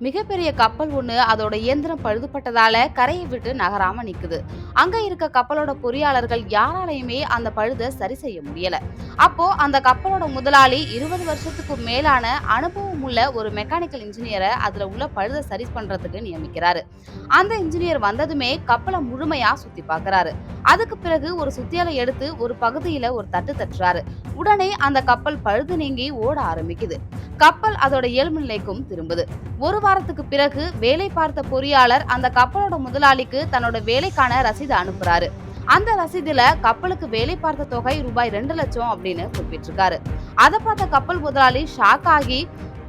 மிகப்பெரிய கப்பல் ஒன்று அதோட இயந்திரம் பழுதுபட்டதால கரையை விட்டு நகராம நிக்குது. அங்க இருக்க கப்பலோட பொறியாளர்கள் யாராலையுமே அந்த பழுதை சரி செய்ய முடியல. அப்போ அந்த கப்பலோட முதலாளி இருபது வருஷத்துக்கு மேலான அனுபவம் உள்ள ஒரு மெக்கானிக்கல் இன்ஜினியரை அதுல உள்ள பழுதை சரி பண்றதுக்கு நியமிக்கிறாரு. அந்த இன்ஜினியர் வந்ததுமே கப்பலை முழுமையா சுத்தி பாக்குறாரு. அதுக்கு பிறகு ஒரு சுத்தியலை எடுத்து ஒரு பகுதியில ஒரு தட்டு தட்டுறாரு. உடனே அந்த கப்பல் பழுது நீங்கி ஓட ஆரம்பிக்குது. கப்பல் அதோட இயல்பு நிலைக்கும் திரும்புது. ஒரு வாரத்துக்கு பிறகு வேலை பார்த்த பொறியாளர் அந்த கப்பலோட முதலாளிக்கு தன்னோட வேலைக்கான ரசீதை அனுப்புறாரு. அந்த ரசீதுல கப்பலுக்கு வேலை பார்த்த தொகை ரூபாய் ரெண்டு லட்சம் அப்படின்னு குறிப்பிட்டிருக்காரு. அதை பார்த்த கப்பல் முதலாளி ஷாக் ஆகி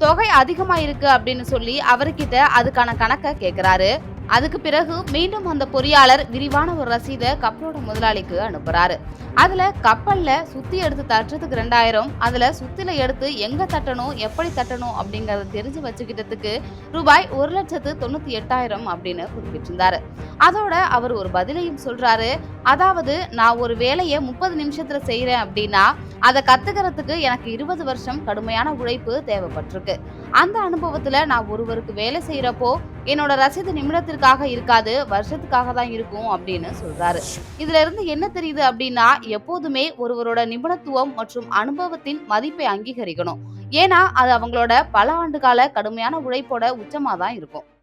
தொகை அதிகமா இருக்கு அப்படின்னு சொல்லி அவர்கிட்ட அதுக்கான கணக்கை கேட்கிறாரு அதுக்கு பிறகு மீண்டும் அந்த பொறியாளர் விரிவான ஒரு ரசீதை கப்பலோட முதலாளிக்கு அனுப்புறாரு. அதுல கப்பல்ல சுத்தி எடுத்து தட்டுறதுக்கு ரெண்டாயிரம் அதுல சுத்தில எடுத்து எங்க தட்டணும் எப்படி தட்டணும் அப்படிங்கறத தெரிஞ்சு வச்சுக்கிட்டதுக்கு ரூபாய் ஒரு லட்சத்து தொண்ணூத்தி எட்டாயிரம் அப்படின்னு குறிப்பிட்டிருந்தாரு. அதோட அவர் ஒரு பதிலையும் சொல்றாரு. அதாவது நான் ஒரு வேலையை முப்பது நிமிஷத்துல செய்யறேன் அப்படின்னா அதை கத்துக்கிறதுக்கு எனக்கு இருபது வருஷம் கடுமையான உழைப்பு தேவைப்பட்டிருக்கு. அந்த அனுபவத்துல நான் ஒருவருக்கு வேலை செய்யறப்போ என்னோட ரசீது நிமிடத்திற்காக இருக்காது வருஷத்துக்காக தான் இருக்கும் அப்படின்னு சொல்றாரு. இதுல இருந்து என்ன தெரியுது அப்படின்னா எப்போதுமே ஒருவரோட நிபுணத்துவம் மற்றும் அனுபவத்தின் மதிப்பை அங்கீகரிக்கணும். ஏன்னா அது அவங்களோட பல ஆண்டுகால கடுமையான உழைப்போட உச்சமா தான் இருக்கும்.